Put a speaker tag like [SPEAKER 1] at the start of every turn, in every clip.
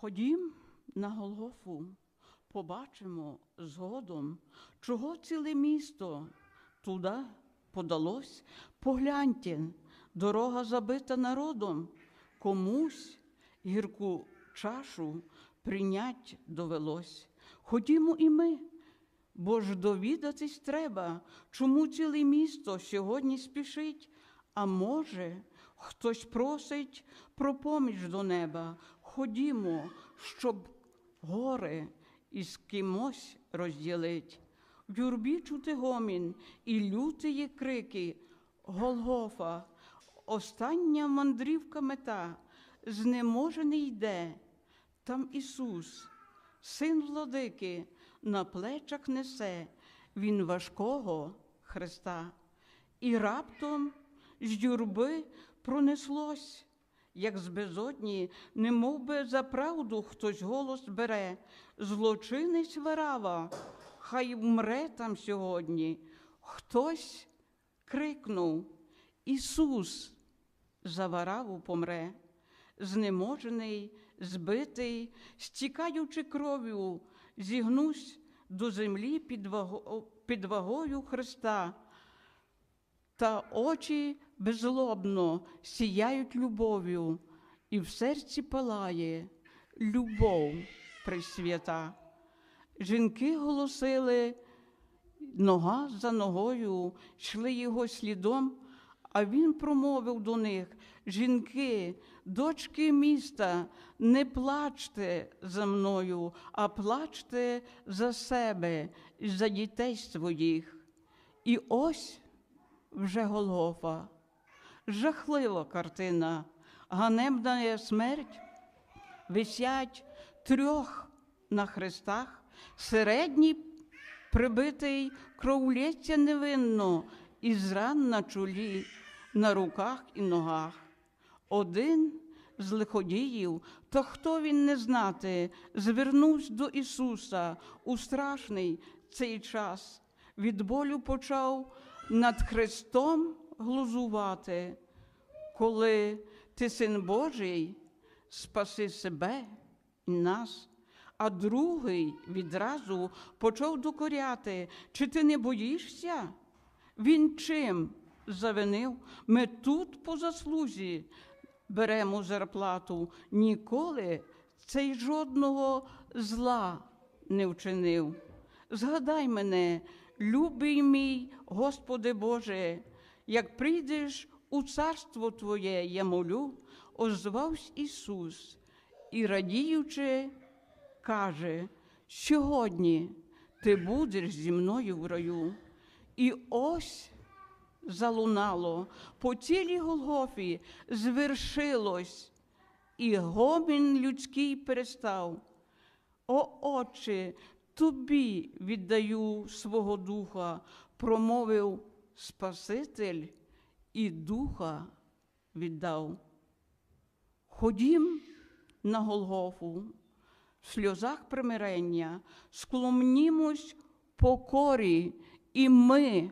[SPEAKER 1] Ходім на Голгофу, побачимо згодом, чого ціле місто туди подалось. Погляньте, дорога забита народом, комусь гірку чашу прийнять довелось. Ходімо і ми, бо ж довідатись треба, чому ціле місто сьогодні спішить, а може, хтось просить про поміч до неба. Ходімо, щоб горе із кимось розділить. В юрбі чути гомін і лютиї крики, Голгофа, остання мандрівка мета, знеможений йде. Там Ісус, син владики, на плечах несе Він важкого Христа. І раптом з юрби пронеслось, як з безодні, немов би за правду хтось голос бере, злочинець вирава, хай вмре там сьогодні. Хтось крикнув: Ісус! За вараву помре, знеможений, збитий, стікаючи кров'ю, зігнусь до землі під вагою Христа та очі беззлобно сіяють любов'ю, і в серці палає любов пресвята. Жінки голосили, нога за ногою, йшли його слідом, а він промовив до них: жінки, дочки міста, не плачте за мною, а плачте за себе за дітей своїх. І ось вже Голгофа. Жахлива картина, ганебна є смерть, висять трьох на хрестах, середній прибитий кровлється невинно, із ран на чолі, на руках і ногах. Один з лиходіїв, то хто він не знати, звернувся до Ісуса у страшний цей час. Від болю почав над Христом глузувати, коли ти син Божий, спаси себе і нас. А другий відразу почав докоряти, чи ти не боїшся? Він чим завинив? Ми тут по заслузі беремо зарплату. Ніколи цей жодного зла не вчинив. Згадай мене, любий мій Господи Боже, як прийдеш у царство Твоє, я молю, озвався Ісус і радіючи, каже, сьогодні ти будеш зі мною в раю. І ось залунало по цілій Голгофі звершилось, і гомін людський перестав. О, Отче, тобі віддаю свого духа, промовив Спаситель і духа віддав. Ходім на Голгофу, в сльозах примирення, склонімось покорі, і ми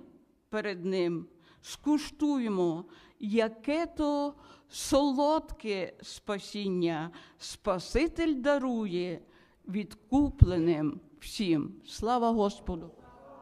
[SPEAKER 1] перед Ним скуштуємо, яке то солодке спасіння Спаситель дарує відкупленим всім. Слава Господу!